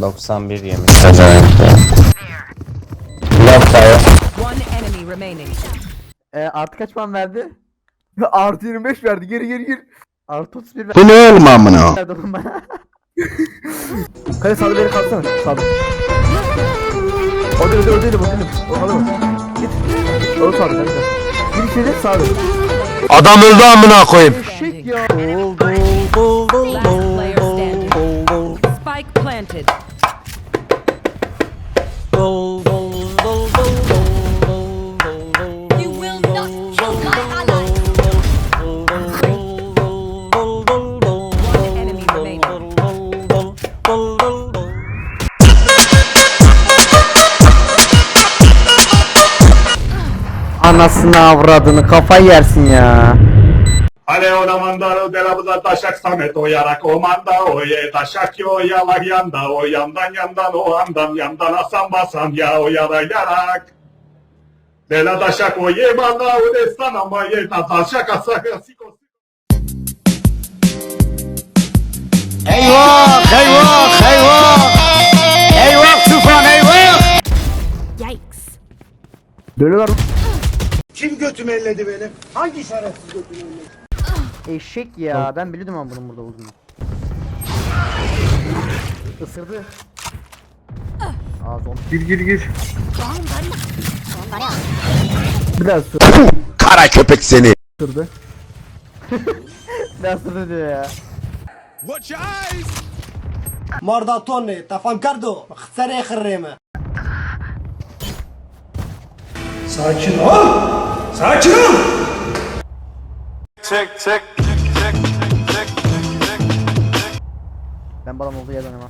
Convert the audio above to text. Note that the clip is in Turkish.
91 yemiş. Kazandı. Lafaya. One e, artı kaç puan verdi? artı 25 verdi. Geri geri gir. Artı 31 verdi. Bu ne oğlum amına? Verdi oğlum. Kale sağda beni kalksana. Sağda. O değil o değil o değil. Oğlum. Git. Oğlum sağda. Gir içeri sağda. Adam öldü amına koyayım. Spike planted. You will not kill my ally. One enemy remaining. Anasını avradını kafayı yersin ya. Ale ona mandaro de la buda taşak samet o yara komanda o ye taşak yo yalak yanda o yandan yandan o andan yandan asan basan ya o yara yarak. De la taşak o ye bana o destan ama ye ta taşak asak siko Eyvah eyvah eyvah. Eyvah tufan eyvah. Yikes. Kim götümü elledi benim? Hangi şerefsiz götümü elledi? Eşek ya. Ben biliyordum ama bunun burada olduğunu. Isırdı. Aa zombi. Gir gir gir. Bir daha ısırdı. Kara köpek seni. Bir daha ısırdı diyor ya. مرضى توني تفهم كردو خسري خريمه Sakin ol! Sakin ol! Ben balam olduğu yerden ama.